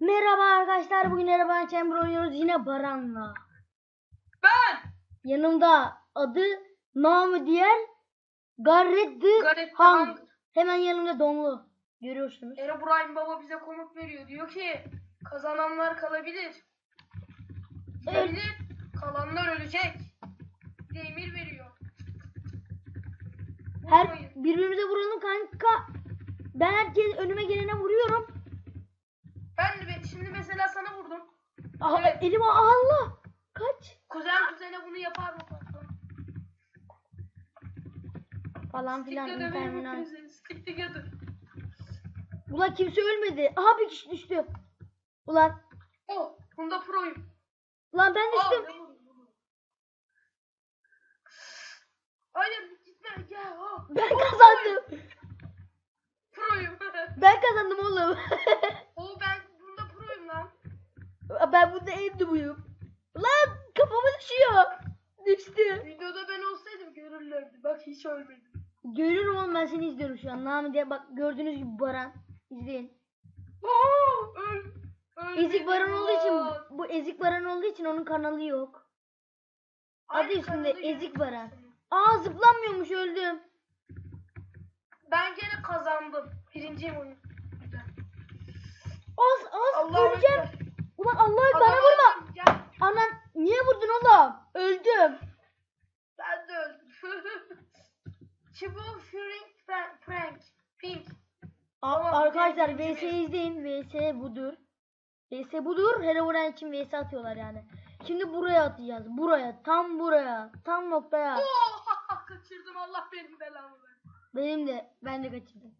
Merhaba arkadaşlar. Bugün Merhaba Chamber oynuyoruz yine Baran'la. Ben Yanımda adı namı diğer Garret the Gareth the Hung. Hung. Hemen yanımda Donlu. Görüyorsunuz. Erobrine Baba bize komut veriyor. Diyor ki kazananlar kalabilir. Evet. Kalanlar ölecek. Bir de emir veriyor. Her Vurmayın. birbirimize vuralım kanka. Ben herkes önüme gelene vuruyorum. Şimdi mesela sana vurdum. Aha, Evet. elim Allah. Kaç. Kuzen kuzene bunu yapar mı? Falan filan. Stick together. Ulan kimse ölmedi. Aha bir kişi düştü. Ulan. Oh, bunda proyum. Ulan ben Aa, düştüm. bunu? Hayır gitme gel. Oh. Ben kazandım. Proyum. Ben kazandım oğlum. o ben bunda proyum lan. Ben bunda en dubuyum. Lan kafama düşüyor. Düştü. Videoda ben olsaydım görürlerdi. Bak hiç ölmedim. Görüyorum oğlum ben seni izliyorum şu an. Nami diye bak gördüğünüz gibi Baran. İzleyin. Oo, öl. Ezik Baran olduğu için bu Ezik Baran olduğu için onun kanalı yok. Adı Aynı üstünde kanalı Ezik. Baran. Aa zıplanmıyormuş öldüm. Ben gene kazandım. Birinciyim oyun. Az Allah'a öleceğim. emanet. Ulan Allah'ı bana Adamı vurma. öldüm, Gel. Anan niye vurdun oğlum? Öldüm. Ben de öldüm. Çubuğu Frank, Frank, Frank, Pink. A- Tamam, arkadaşlar VS izleyin. VS budur. VS budur. Herobrine için VS atıyorlar yani. Şimdi buraya atacağız. Buraya. Tam buraya. Tam noktaya. Oh, kaçırdım Allah benim belamı. Benim de. Ben de kaçırdım.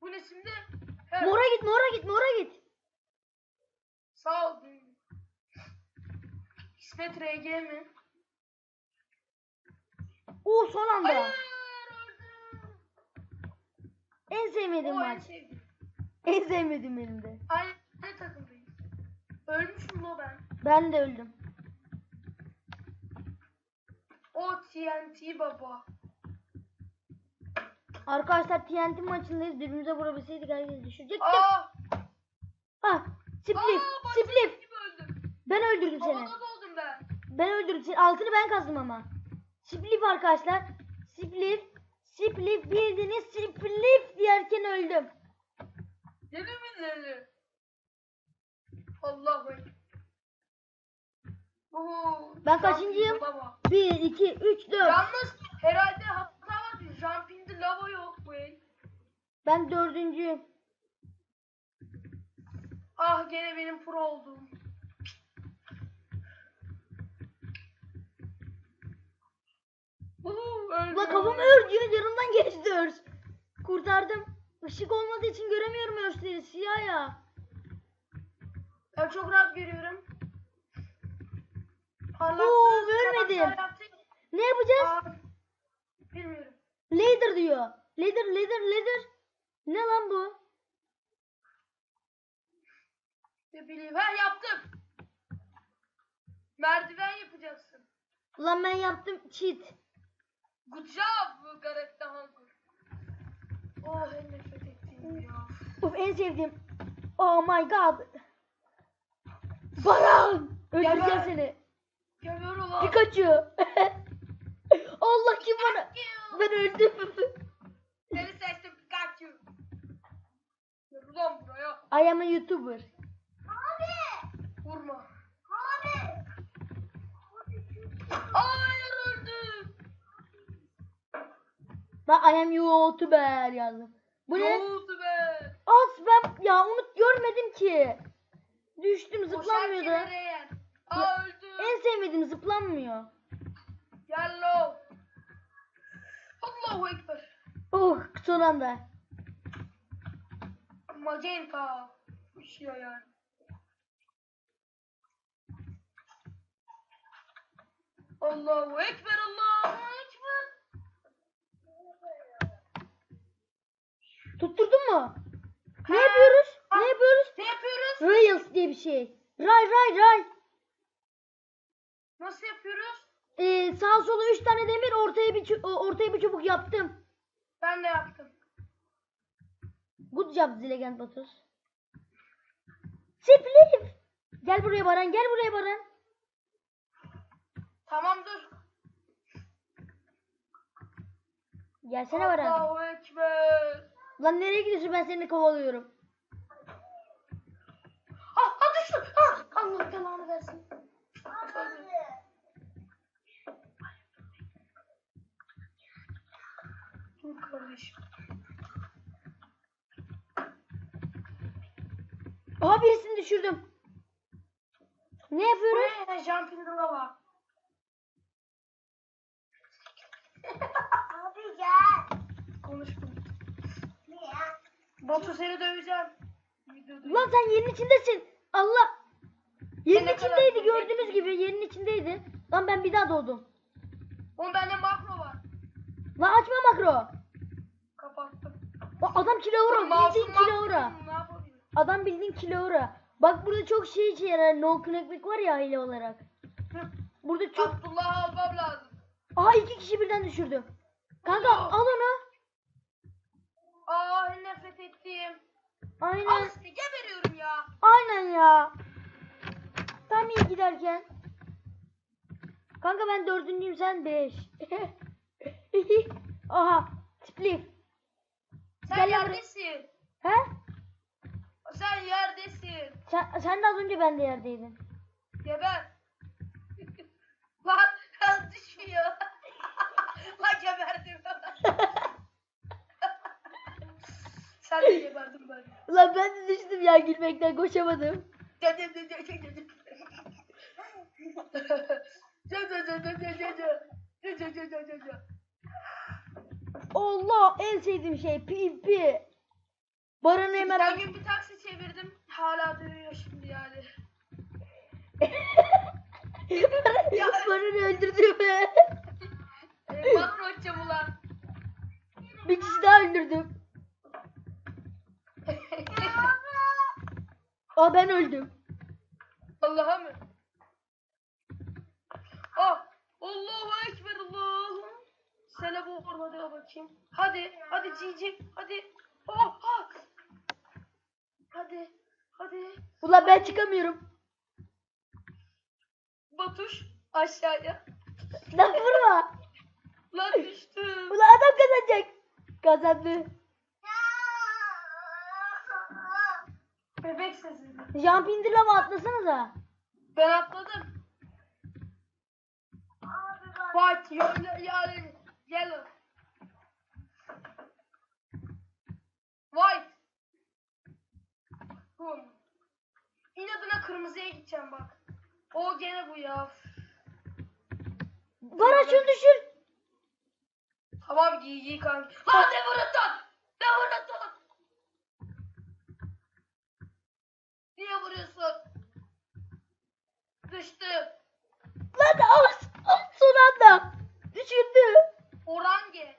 Bu ne şimdi? Evet. Mora git. Mora git. Mora git. Sağ ol. İsmet RG mi? Oo son anda. Öldüm. En sevmediğim O en maç. sevdiğim. En sevmediğim benim de. Aynı takımdayız. Ölmüşüm lo ben. Ben de öldüm. O TNT baba. Arkadaşlar TNT maçındayız. Birbirimize vurabilseydik herkes düşürecektik. Aa! Ah. Splif. Aa, bak Splif. gibi öldüm. Ben öldürdüm seni. Havada doldum ben. Ben öldürdüm seni. Altını ben kazdım ama. Splif arkadaşlar. Splif. Splif bildiğiniz splif diyerken öldüm. Yedi binleri. Allah be. Oo, Ben kaçıncıyım? Baba. 1, 2, 3, 4. Yalnız herhalde hata var. Jumping'de lava yok bu el. Ben dördüncüyüm. Ah gene benim pro oldum. Oo, öldüm. Ulan kafam örtüyor yanımdan geçti örs. Kurtardım. Işık olmadığı için göremiyorum örsleri siyah ya. Ben çok rahat görüyorum. Oo, görmedim. Ne yapacağız? Aa, Bilmiyorum. Lader diyor. Lader, lader, lader. Ne lan bu? Ne bileyim. Ha yaptım. Merdiven yapacaksın. Ulan ben yaptım cheat. Good job Gareth the Hunger. Oh en nefret ettiğim ya. Of en sevdiğim. Oh my god. Baran. Öldüreceğim Geber. seni. Görüyor ulan. Pikachu. Allah kim bana. Ben öldüm. Seni seçtim Pikachu. Gel ulan buraya. I am a YouTuber. Vurma. Abi. Hayır öldüm. Ben I am YouTuber yazdım. Bu Ne be? Az ben ya unut görmedim ki. Düştüm zıplanmıyordu. Aa öldüm. En sevmediğim zıplanmıyor. Yellow. Allahu Ekber. Oh son anda. Magenta. Uçuyor yani. Allahu Ekber, Allahu Ekber. Tutturdun mu? Ne yapıyoruz? Ne yapıyoruz? Ne yapıyoruz? Rails diye bir şey. Ray ray ray. Nasıl yapıyoruz? Ee, sağ sola 3 tane demir ortaya bir çu- ortaya bir çubuk yaptım. Ben de yaptım. Good job Zilegen Batus. Spliff. Gel buraya Baran gel buraya Baran. Tamam dur. Gelsene Baran. Allahu Ekber. Lan nereye gidiyorsun ben seni kovalıyorum. Ah, ah düştü. Ah, Allah belanı versin. Dur kardeşim. Aha birisini düşürdüm. Ne yapıyoruz? Buraya jumping the lava. Abi gel. Konuştum. Batu seni döveceğim. Videoda. Lan sen yerin içindesin. Allah. Yerin ne kadar içindeydi güzel. gördüğünüz gibi yerin içindeydi. Lan ben bir daha doğdum. Oğlum bende makro var. Lan açma makro. Kapattım. O adam kilavura Masum bildiğin kilavura. makro, Ne yapabilirim? Adam bildiğin kilavura. Bak burada çok şey işe yarar. No connectlik var ya hile olarak. Hı. Burada çok... Abdullah'ı almam lazım. Aha iki kişi birden düşürdüm. Kanka al onu. Aa nefret ettiğim. Aynen. işte geberiyorum ya. Aynen ya. Tam iyi giderken. Kanka ben dördüncüyüm sen beş. Aha. Spliff. Sen Gel yerdesin. He? Sen yerdesin. Sen, sen de az önce ben de yerdeydin. Geber. Lan kan düşüyor. Lan geberdim. Sen de geberdin ben. Ulan ben de düştüm ya gülmekten koşamadım. Allah en sevdiğim şey pipi. Baran'ı Geçen hemen... gün bir taksi çevirdim. Hala dövüyor şimdi yani. Baran'ı öldürdüm. Ee, makro açacağım ulan. Bir kişi daha öldürdüm. Aa ben öldüm. Allah'a mı? Ah! Allahu Ekber Allah'ım. Selam olsun hadi bakayım. Hadi, hadi cici, hadi. Oh, ah! Hadi, hadi. Ulan ben çıkamıyorum. Batuş aşağıya. Lan vurma. Lan düştüm. Ulan adam kazanacak. Kazandı. Sesi. Jump indir lava atlasanıza. Ben atladım. White, yellow, yani yellow. White. Boom. İnadına kırmızıya gideceğim bak. O gene bu ya. Şunu düşür. Tamam giy giy kanka. Lan ne vuruyorsun? Ne vuruyorsun? Niye vuruyorsun? Düştü. Lan az, az son anda. Düşürdü. Orange.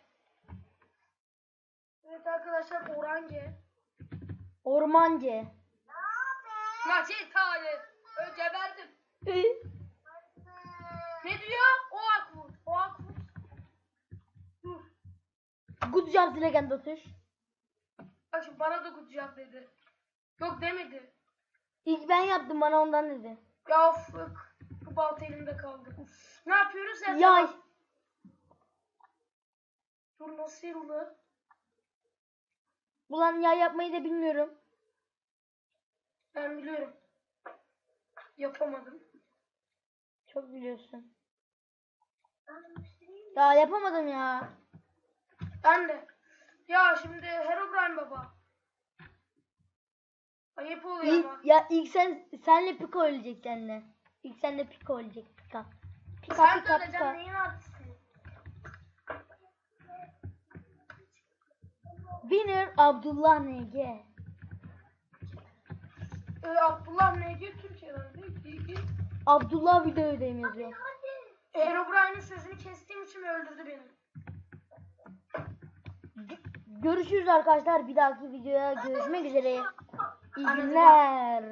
Evet arkadaşlar orange. Ormancı. Maçı tane. Önce verdim. Ne diyor? O akvur. O akvur. Dur. Good job Legend atış. Bak şimdi bana da kucak dedi. Yok demedi. İlk ben yaptım bana ondan dedi. Ya fık. Bu balta elimde kaldı. Ne yapıyoruz ya? Yay. Dur nasıl yarılı? Ulan yay yapmayı da bilmiyorum. Ben biliyorum. Yapamadım. Çok biliyorsun. Ya yapamadım ya. Ben de. Ya şimdi Herobrine baba. Ayıp oluyor İlk, ama. ya ilk sen senle Pika ölecek seninle. İlk senle Pika ölecek Pika. Pika Sen Pika Pika. neyin artisti? Winner Abdullah NG. Ee, Abdullah NG Türkiye'den değil ki. Abdullah videodayım yazıyor. Herobrine'in sözünü kestiğim için öldürdü beni. Görüşürüz arkadaşlar. Bir dahaki videoya görüşmek üzere. İyi günler.